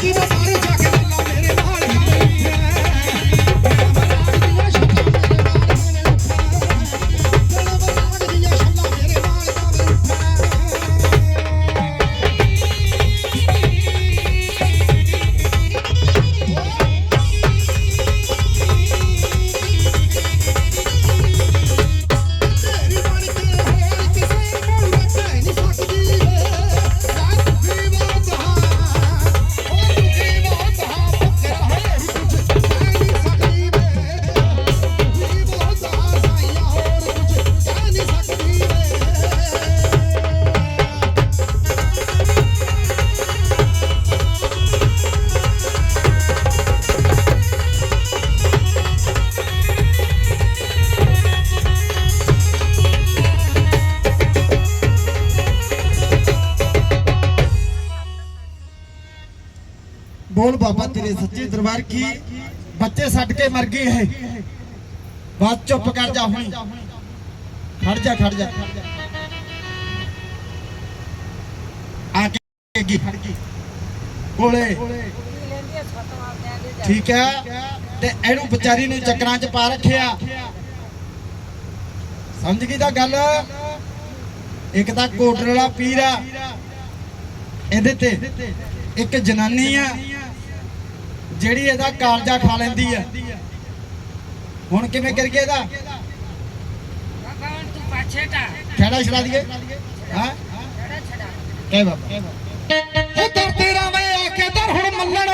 ਕੀ ਦਾ ਬੋਲ ਬਾਬਾ ਤੇਰੇ ਸੱਚੇ ਦਰਬਾਰ ਕੀ? ਬੱਚੇ ਛੱਡ ਕੇ ਮਰ ਗਏ ਹੈ ਬਸ ਚੁੱਪ ਕਰ ਜਾ ਹੁਣੀ। ਖੜ ਜਾ ਖੜ ਜਾ। ਆ ਕੋਲੇ। ਠੀਕ ਹੈ ਤੇ ਇਹਨੂੰ ਵਿਚਾਰੀ ਨੂੰ ਚੱਕਰਾਂ 'ਚ ਪਾ ਰੱਖਿਆ। ਸਮਝ ਗਈ ਤਾਂ ਗੱਲ? ਇੱਕ ਤਾਂ ਕੋਟਰ ਵਾਲਾ ਪੀਰ ਆ। ਇਹਦੇ ਤੇ ਇੱਕ ਜਨਾਨੀ ਆ। ਜਿਹੜੀ ਇਹਦਾ ਕਾਲਜਾ ਖਾ ਲੈਂਦੀ ਆ। ਹੁਣ ਕਿਵੇਂ ਕਰੀਏ ਇਹਦਾ? ਖੇੜਾ ਛੜਾ ਦਈਏ। ਹਾਂ? ਛੜਾ ਛੜਾ ਕਹਿ ਬਾਬਾ। ਹੋ ਦਰ ਤੇਰਾ ਮੈਂ ਆ ਕੇ ਦਰ ਹੁਣ ਮੱਲਣ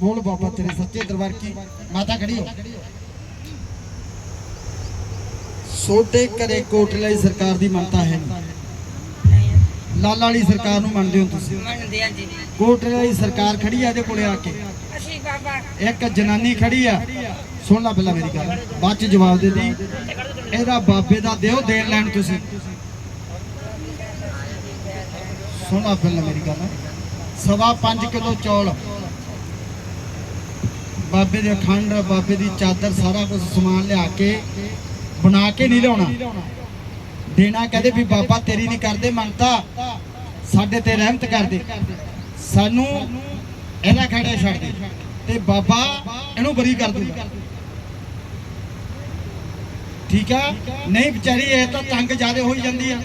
ਬੋਲ ਬਾਬਾ ਤੇਰੇ ਸੱਚੇ ਦਰਬਾਰ ਕੀ ਮਾਤਾ ਖੜੀ ਹੋ। ਸੋਡੇ ਘਰੇ ਕੋਟਲੇ ਸਰਕਾਰ ਦੀ ਮੰਨਤਾ ਹੈ ਨਹੀਂ। ਲਾਲਾ ਵਾਲੀ ਸਰਕਾਰ ਨੂੰ ਮੰਨਦੇ ਹੋ ਤੁਸੀਂ? ਮੰਨਦੇ ਆ ਜੀ। ਕੋਟਲੇ ਵਾਲੀ ਸਰਕਾਰ ਖੜੀ ਆ ਇਹਦੇ ਕੋਲੇ ਆ ਕੇ? ਅਸੀਂ ਬਾਬਾ। ਇੱਕ ਜਨਾਨੀ ਖੜੀ ਆ। ਸੁਣ ਲੈ ਪਹਿਲਾਂ ਮੇਰੀ ਗੱਲ। ਬਾਅਦ ਚ ਜਵਾਬ ਦੇ ਦੀ। ਇਹਦਾ ਬਾਬੇ ਦਾ ਦਿਓ ਦੇਣ ਲੈਣ ਤੁਸੀਂ। ਸੁਣ ਲੈ ਪਹਿਲਾਂ ਮੇਰੀ ਗੱਲ। ਸਵਾ 5 ਕਿਲੋ ਚੌਲ। ਬਾਬੇ ਦੇ ਅਖੰਡ ਬਾਬੇ ਦੀ ਚਾਦਰ, ਸਾਰਾ ਕੁਝ ਸਮਾਨ ਲਿਆ ਕੇ ਬਣਾ ਕੇ ਨਹੀਂ ਲਿਆਉਣਾ। ਦੇਣਾ ਕਹਦੇ ਵੀ ਬਾਬਾ ਤੇਰੀ ਨਹੀਂ ਕਰਦੇ ਮੰਨਤਾ ਸਾਡੇ ਤੇ ਰਹਿਮਤ ਕਰਦੇ ਸਾਨੂੰ ਇਹਦਾ ਖੜਾ ਛੱਡ ਦੇ ਤੇ ਬਾਬਾ ਇਹਨੂੰ ਬਰੀ ਕਰ ਦੂਗਾ ਠੀਕ ਆ? ਨਹੀਂ ਵਿਚਾਰੀ, ਇਹ ਤਾਂ ਤੰਗ ਜ਼ਿਆਦੇ ਹੋਈ ਜਾਂਦੀ ਆ।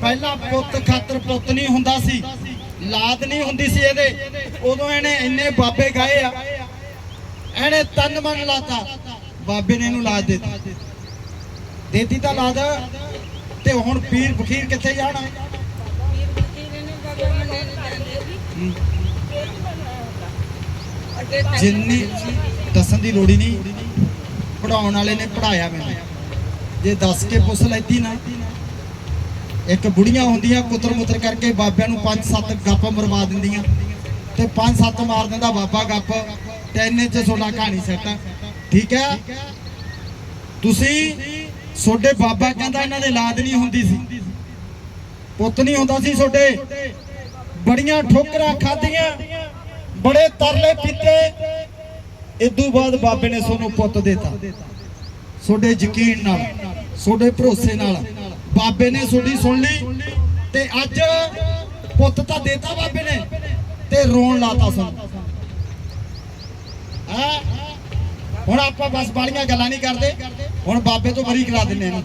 ਪਹਿਲਾਂ ਪੁੱਤ ਖਾਤਰ ਪੁੱਤ ਨਹੀਂ ਹੁੰਦਾ ਸੀ, ਲਾਦ ਨਹੀਂ ਹੁੰਦੀ ਸੀ ਇਹਦੇ। ਉਦੋਂ ਇਹਨੇ ਇੰਨੇ ਬਾਬੇ ਗਾਏ ਆ। ਇਹਨੇ ਤਨ ਮਨ ਲਾਤਾ। ਬਾਬੇ ਨੇ ਇਹਨੂੰ ਲਾਦ ਦਿੱਤੀ। ਦੇਤੀ ਤਾਂ ਲਾਦ ਤੇ ਹੁਣ ਪੀਰ ਫਕੀਰ ਕਿੱਥੇ ਜਾਣਾ? ਜਿੰਨੀ ਦੱਸਣ ਦੀ ਲੋੜ ਹੀ ਨਹੀਂ। ਪੜਾਉਣ ਵਾਲੇ ਨੇ ਪੜਾਇਆ ਮੈਨੂੰ। ਜੇ ਦੱਸ ਕੇ ਪੁੱਛ ਲੈਤੀ ਨਾ। ਇੱਕ ਬੁੜੀਆਂ ਹੁੰਦੀਆਂ ਕੁੱਤਰ ਮੁੱਤਰ ਕਰਕੇ ਬਾਬਿਆਂ ਨੂੰ ਪੰਜ ਸੱਤ ਗੱਪ ਮਰਵਾ ਦਿੰਦੀਆਂ। ਤੇ ਪੰਜ ਸੱਤ ਮਾਰ ਦਿੰਦਾ ਬਾਬਾ ਗੱਪ। ਤੇ ਇੰਨੇ ਚ ਤੁਹਾਡਾ ਕਹਾਣੀ ਸੈੱਟ ਆ। ਠੀਕ ਹੈ? ਤੁਸੀਂ ਤੁਹਾਡੇ ਬਾਬਾ ਕਹਿੰਦਾ ਇਹਨਾਂ ਦੇ ਲਾਦ ਨਹੀਂ ਹੁੰਦੀ ਸੀ। ਪੁੱਤ ਨਹੀਂ ਹੁੰਦਾ ਸੀ ਤੁਹਾਡੇ ਬੜੀਆਂ ਠੋਕਰਾਂ ਖਾਧੀਆਂ, ਬੜੇ ਤਰਲੇ ਪੀਤੇ। ਇਦੋਂ ਬਾਅਦ ਬਾਬੇ ਨੇ ਤੁਹਾਨੂੰ ਪੁੱਤ ਦਿੱਤਾ। ਤੁਹਾਡੇ ਯਕੀਨ ਨਾਲ ਤੁਹਾਡੇ ਭਰੋਸੇ ਨਾਲ। ਬਾਬੇ ਨੇ ਤੁਹਾਡੀ ਸੁਣ ਲਈ ਤੇ ਅੱਜ ਪੁੱਤ ਤਾਂ ਦੇਤਾ ਬਾਬੇ ਨੇ ਤੇ ਰੋਣ ਲਾਤਾ ਸਾਨੂੰ। ਆ ਹੁਣ ਆਪਾਂ ਬਸ ਬਾਲੀਆਂ ਗੱਲਾਂ ਨਹੀਂ ਕਰਦੇ। ਹੁਣ ਬਾਬੇ ਤੋਂ ਬਰੀ ਕਰਾ ਦਿੰਨੇ ਇਹਨੂੰ।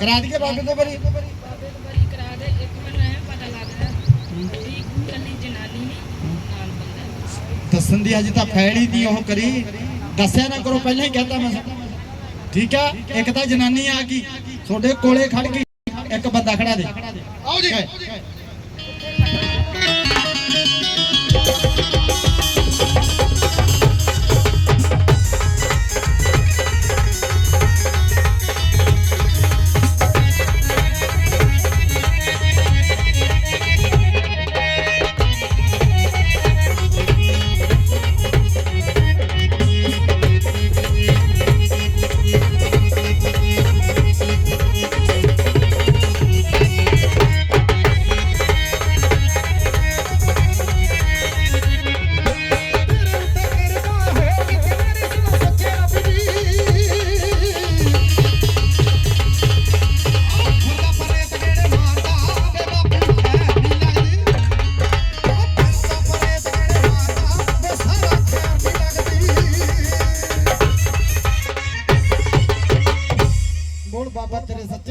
ਕਰਾ ਦਈਏ ਬਾਬੇ ਤੋਂ ਬਰੀ? ਬਾਬੇ ਤੋਂ ਬਰੀ ਕਰਾ ਦੇ ਇੱਕ ਮੈਨੂੰ ਐ ਪਤਾ ਲੱਗਦਾ ਵੀ ਕੱਲੀ ਜਨਾਨੀ ਨਾਲ ਬੰਦਾ ਦੱਸਣ ਦੀ ਅਜੇ ਤਾਂ ਫੈੜੀ ਦੀ ਉਹ ਕਰੀ। ਦੱਸਿਆ ਨਾ ਕਰੋ ਪਹਿਲਾਂ ਹੀ ਕਹਤਾ ਮੈਂ। ਠੀਕ ਆ? ਇੱਕ ਤਾਂ ਜਨਾਨੀ ਆ ਗਈ। ਤੁਹਾਡੇ ਕੋਲੇ ਖੜ ਗਈ ਇੱਕ ਬੰਦਾ ਖੜਾ ਦੇ। ਆਓ ਜੀ।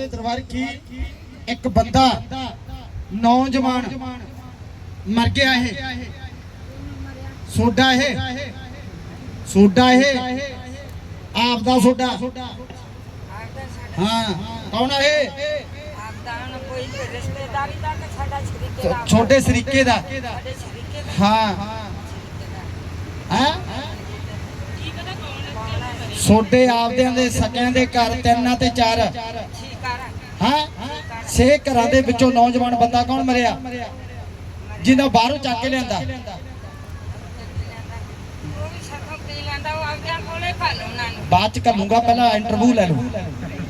ਤੇਰੇ ਦਰਬਾਰ ਕੀ ਇੱਕ ਬੰਦਾ ਨੌਜਵਾਨ ਮਰ ਗਿਆ ਇਹ। ਸੋਡਾ ਇਹ। ਸੋਡਾ ਇਹ। ਆਪ ਦਾ ਸੋਡਾ। ਹਾਂ, ਕੌਣ ਹੈ ਇਹ? ਛੋਟੇ ਸਰੀਕੇ ਦਾ। ਸਾਡੇ ਹਾਂ? ਸੋਡੇ ਆਪਦਿਆਂ ਦੇ ਸਕਿਆਂ ਦੇ ਘਰ ਤਿੰਨ ਤੇ ਚਾਰ। ਹਾਂ? ਛੇ ਘਰਾਂ ਦੇ ਵਿੱਚੋਂ ਨੌਜਵਾਨ ਬੰਦਾ ਕੌਣ ਮਰਿਆ? ਜਿਹਦਾ ਬਾਹਰੋਂ ਚੱਕ ਕੇ ਲਿਆਂਦਾ? ਬਾਅਦ ਚ ਕਰੂੰਗਾ ਪਹਿਲਾਂ ਇੰਟਰਵਿਊ ਲੈ ਲਓ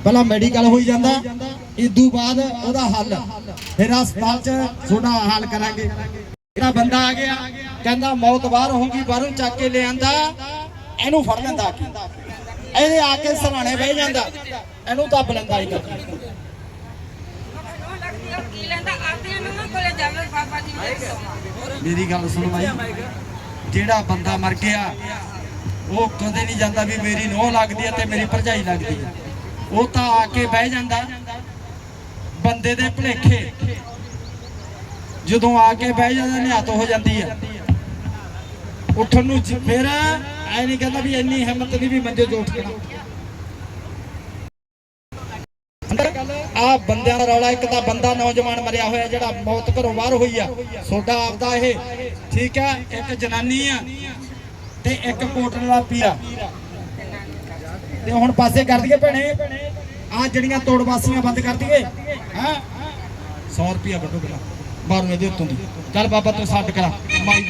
ਪਹਿਲਾਂ ਮੈਡੀਕਲ ਹੋਈ ਜਾਂਦਾ। ਇਦੋਂ ਬਾਅਦ ਉਹਦਾ ਹੱਲ। ਫਿਰ ਹਸਪਤਾਲ ਚ ਤੁਹਾਡਾ ਹੱਲ ਕਰਾਂਗੇ। ਜਿਹੜਾ ਬੰਦਾ ਆ ਗਿਆ, ਕਹਿੰਦਾ ਮੌਤ ਬਾਹਰ ਹੋਊਗੀ, ਬਾਹਰੋਂ ਚੱਕ ਕੇ ਲਿਆਂਦਾ। ਇਹਨੂੰ ਫੜ ਲੈਂਦਾ ਇਹਦੇ ਆ ਕੇ ਸਰਾਣੇ ਬਹਿ ਜਾਂਦਾ। ਇਹਨੂੰ ਦੱਬ ਲੈਂਦਾ ਹੀ ਕਰਕੇ ਉਹ ਲੱਗਦੀ ਉਹ ਕੀ ਲੈਂਦਾ ਆਪਦਿਆਂ ਨੂੰ ਕੋਲੇ ਜਾਵੇ ਬਾਬਾ ਜੀ ਨੂੰ ਮੇਰੀ ਗੱਲ ਸੁਣ ਬਾਈ। ਜਿਹੜਾ ਬੰਦਾ ਮਰ ਗਿਆ, ਉਹ ਕਦੇ ਨਹੀਂ ਜਾਂਦਾ ਵੀ ਮੇਰੀ ਨੋਹ ਲੱਗਦੀ ਹੈ ਤੇ ਮੇਰੀ ਭਰਜਾਈ ਲੱਗਦੀ ਹੈ। ਉਹ ਤਾਂ ਆ ਕੇ ਬਹਿ ਜਾਂਦਾ ਬੰਦੇ ਦੇ ਭਲੇਖੇ। ਜਦੋਂ ਆ ਕੇ ਬਹਿ ਜਾਂਦਾ, ਨਿਹੱਤ ਹੋ ਜਾਂਦੀ ਹੈ। ਉੱਠਣ ਨੂੰ ਜ- ਫਿਰ ਐ ਨਹੀਂ ਕਹਿੰਦਾ ਵੀ ਇੰਨੀ ਹਿੰਮਤ ਨਹੀਂ ਵੀ ਮੰਜੇ ਤੋਂ ਉੱਠ ਕੇ ਅੰਦਰ। ਆ ਬੰਦਿਆਂ ਦਾ ਰੌਲਾ, ਇੱਕ ਤਾਂ ਬੰਦਾ ਨੌਜਵਾਨ ਮਰਿਆ ਹੋਇਆ ਜਿਹੜਾ ਮੌਤ ਘਰੋਂ ਬਾਹਰ ਹੋਈ ਆ। ਸੋਡਾ ਆਪਦਾ ਇਹ, ਠੀਕ ਆ, ਇੱਕ ਜਨਾਨੀ ਆ ਤੇ ਇੱਕ ਕੋਟਨ ਵਾਲਾ ਪੀਰਾ ਤੇ ਹੁਣ ਪਾਸੇ ਕਰ ਦਈਏ ਭੈਣੇ। ਆ ਜਿਹੜੀਆਂ ਤੋੜ ਤੋੜਵਾਸੀਆਂ ਬੰਦ ਕਰ ਦਈਏ, ਹਾਂ? 100 ਰੁਪਿਆ ਵੱਡੋ ਬਲਾ ਬਾਹਰੋਂ ਇਹਦੇ ਉੱਤੋਂ ਦੀ। ਚੱਲ ਬਾਬਾ ਤੂੰ ਸੱਟ ਕਰਾ। ਮਾਈ